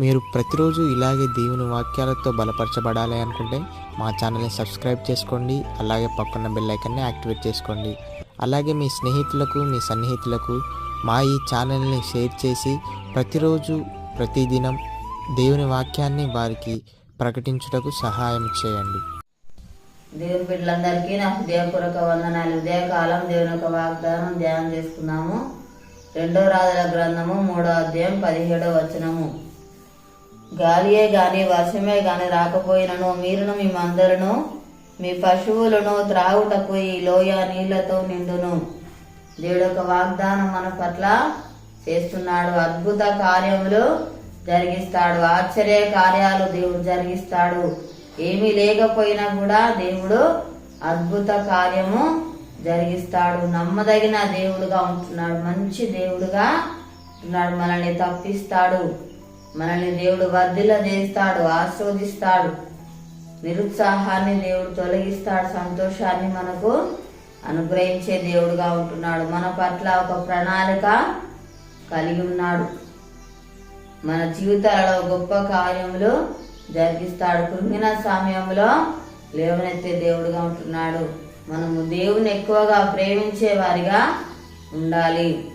మీరు ప్రతిరోజు ఇలాగే దేవుని వాక్యాలతో బలపరచబడాలి అనుకుంటే మా ఛానల్ని సబ్స్క్రైబ్ చేసుకోండి అలాగే పక్కన బెల్ ఐకన్ని యాక్టివేట్ చేసుకోండి. అలాగే మీ స్నేహితులకు మీ సన్నిహితులకు మా ఈ ఛానల్ని షేర్ చేసి ప్రతిరోజు ప్రతిదినం దేవుని వాక్యాన్ని వారికి ప్రకటించుటకు సహాయం చేయండి. దేవుని బిడ్డలందరికీ నా హృదయపూర్వక వందనాలు. ఉదయకాలం దేవుని యొక్క వాగ్దానం ధ్యానం చేసుకున్నాము. రెండో రాజుల గ్రంథము మూడో అధ్యాయం పదిహేడో వచనము. గాలియే గాని వర్షమే గాని రాకపోయినను. మీరును మీ మందరును మీ పశువులను త్రాగుటకు ఈ లోయ నీళ్ళతో నిండును. దేవుడు ఒక వాగ్దానం మన పట్ల చేస్తున్నాడు. అద్భుత కార్యములు జరిగిస్తాడు. ఆశ్చర్య కార్యాలు దేవుడు జరిగిస్తాడు. ఏమీ లేకపోయినా కూడా దేవుడు అద్భుత కార్యము జరిగిస్తాడు. నమ్మదగిన దేవుడుగా ఉంటున్నాడు. మంచి దేవుడుగా ఉన్నాడు మనల్ని తప్పిస్తాడు. మనల్ని దేవుడు వర్ధిల చేస్తాడు ఆస్వాదిస్తాడు. నిరుత్సాహాన్ని దేవుడు తొలగిస్తాడు సంతోషాన్ని మనకు అనుగ్రహించే దేవుడుగా ఉంటున్నాడు. మన పట్ల ఒక ప్రణాళిక కలిగి ఉన్నాడు. మన జీవితాలలో గొప్ప కార్యములు జరిగిస్తాడు. కృంగిన సమయంలో లేవనెత్తే దేవుడుగా ఉంటున్నాడు. మనము దేవుని ఎక్కువగా ప్రేమించే వారిగా ఉండాలి.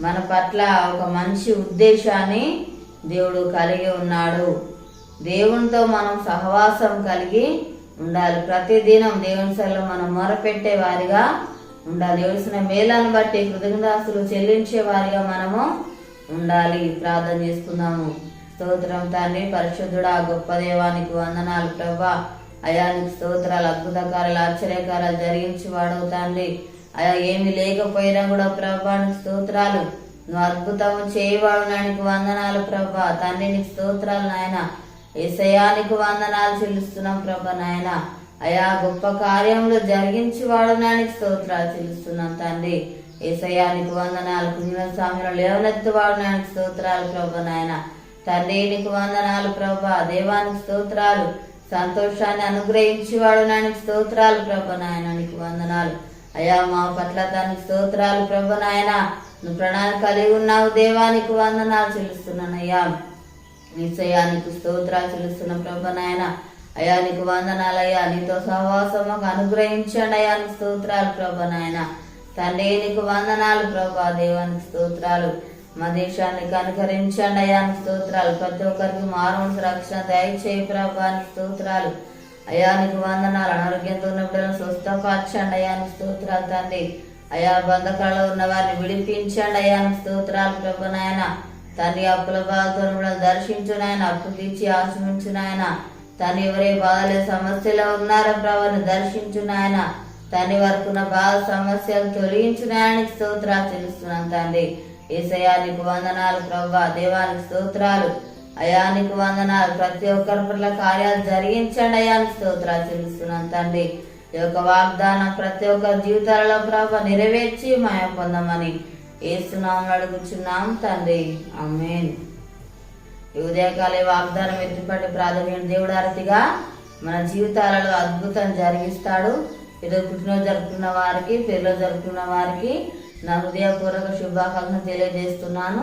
మన పట్ల ఒక మంచి ఉద్దేశాన్ని దేవుడు కలిగి ఉన్నాడు. దేవునితో మనం సహవాసం కలిగి ఉండాలి. ప్రతిదినం దేవుని సెలవు మనం మొరపెట్టే వారిగా ఉండాలి. దేవుడిసిన మేలను బట్టి కృతజ్ఞతాస్తులు చెల్లించే వారిగా మనము ఉండాలి. ప్రార్థన చేసుకుందాము స్తోత్రం తండ్రి పరిశుద్ధుడా గొప్ప దేవానికి వందనాలు ప్రభా. అయానికి స్తోత్రాలు అద్భుతకారాలు ఆశ్చర్యకారాలు జరిగించి వాడవు తండ్రి. అయా ఏమి లేకపోయినా కూడా ప్రభానికి స్తోత్రాలు నువ్వు అద్భుతము చేయవాడు నానికి వందనాలు ప్రభా. తండ్రి నీకు స్తోత్రాలు నాయన. ఏసయానికి వందనాలు చెల్లిస్తున్నాం ప్రభ నాయన. అయా గొప్ప కార్యంలో జరిగించి వాడు నానికి స్తోత్రాలు చెల్లిస్తున్నాం తండ్రి. ఏసయానికి వందనాలు. పుణ్య స్వామిలో లేవనెత్తు వాడు నానికి స్తోత్రాలు ప్రభ నాయన. తండ్రి నీకు వందనాలు ప్రభా. దేవానికి స్తోత్రాలు. సంతోషాన్ని అనుగ్రహించి వాడు నానికి స్తోత్రాలు ప్రభ నాయన. నీకు వందనాలు. అయ్యా మా పట్ల దానికి స్తోత్రాలు ప్రభ నాయన. నువ్వు ప్రణాళిక కలిగి ఉన్నావు దేవానికి వందనాలు చెల్లిస్తున్నానయ్యా. నిశ్చయానికి స్తోత్రాలు చెల్లిస్తున్న ప్రభ నాయన. అయ్యా నీకు వందనాలయ్యా. నీతో సహవాసం మాకు అనుగ్రహించండి అయ్యా నీ స్తోత్రాలు ప్రభ నాయన. తండ్రి నీకు వందనాలు ప్రభా దేవానికి స్తోత్రాలు. మా దేశానికి అనుకరించండి అయానికి స్తోత్రాలు. ప్రతి ఒక్కరికి మారుమనసు రక్షణ దయచేయి ప్రభానికి స్తోత్రాలు. అయానికి వందనాలు. అనారోగ్యంతో ఉన్న స్వస్థపరచండి అయానికి స్తోత్రాలు తండ్రి. అయా బంధకాలలో ఉన్న వారిని విడిపించండి అయానికి స్తోత్రాలు ప్రభు నాయన. తండ్రి అప్పుల బాధతో కూడా దర్శించు నాయన అప్పు తీర్చి ఆశ్రమించు నాయన. తను ఎవరే బాధలే సమస్యలో ఉన్నారో ప్రభాని దర్శించు నాయన. తని వరకు ఉన్న బాధ సమస్యలు తొలగించు నాయనికి స్తోత్రాలు తెలుస్తున్నాను తండ్రి. ఏసయానికి వందనాలు ప్రభా. దేవానికి స్తోత్రాలు. అయానికి వందనాలు. ప్రతి ఒక్కరి పట్ల కార్యాలు జరిగించండి అయానికి స్తోత్రాలు చెల్లిస్తున్నాను తండ్రి. ఈ యొక్క వాగ్దానం ప్రతి ఒక్కరి జీవితాలలో ప్రభ నెరవేర్చి మాయ పొందమని ఏస్తున్నాం అడుగుచున్నాం తండ్రి. అమ్మేన్ ఉదయకాలే వాగ్దానం ఎత్తిపట్టి ప్రాథమిక దేవుడారతిగా మన జీవితాలలో అద్భుతం జరిగిస్తాడు. ఏదో పుట్టినరోజు జరుపుకున్న వారికి పెళ్ళి జరుపుకున్న వారికి నా హృదయపూర్వక శుభాకాంక్షలు తెలియజేస్తున్నాను.